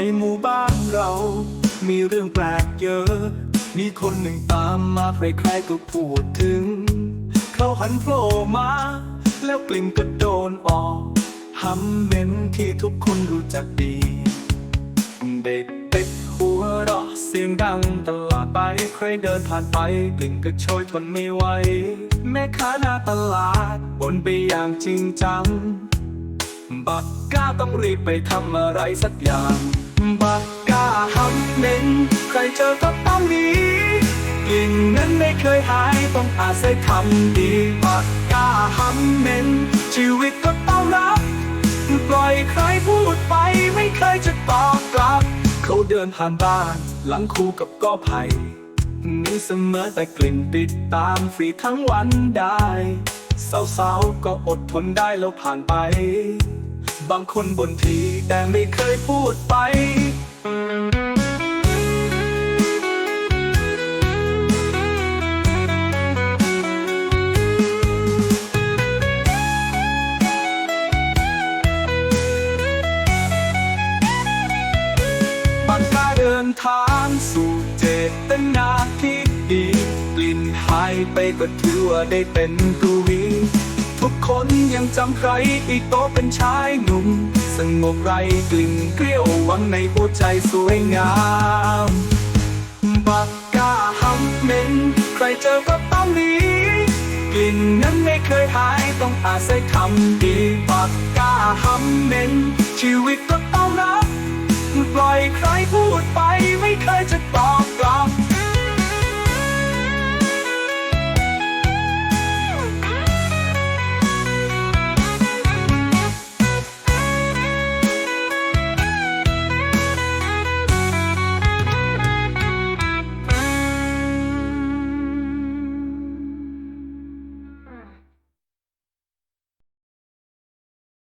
ในหมู่บ้านเรา มีเรื่องแปลกเยอะ มีคนหนึ่งตามมาใครๆก็พูดถึง เขาหันโผล่มา แล้วกลิ่นก็โดนออกหำเหม็นที่ทุกคนรู้จักดี เด็กเด็กหัวเราะเสียงดังตลาดไปใครเดินผ่านไปกลิ่นก็โชยทนไม่ไหวแม่ค้าหน้าตลาดบนไปอย่างจริงจัง บักก้าต้องรีบไปทำอะไรสักอย่าง บักกาหำเหม็นใครเจอก็ต้องหนีกลิ่นนั้นไม่เคยหายต้องอาศัยคำดีบักกาหำเหม็นชีวิตก็ต้องรับ ปล่อยใครพูดไปไม่เคยจะตอบกลับ เขาเดินผ่านบ้าน หลังคู่กับกอไผ่มีเสมอแต่กลิ่นติดตามฟรีทั้งวันได้สาวๆก็อดทนได้แล้วผ่านไป บางคนบนทีแต่ไม่เคยพูดไปบางกาเดินทางสู่เจตนาที่ดี กลิ่นหายไปก็ถือว่าได้เป็นกวี ทุกคนยังจำใครอีกโตเป็นชายหนุ่ม สงบไรกลิ่นเกลียววังในหัวใจสวยงามบักกาหำเมนใครเจอก็ต้องหนีกลิ่นนั้นไม่เคยหายต้องอาศัยคำดีบักกาหำเมนชีวิตก็ต้องรับปล่อยใครพูดไปไม่เคยจะตอบ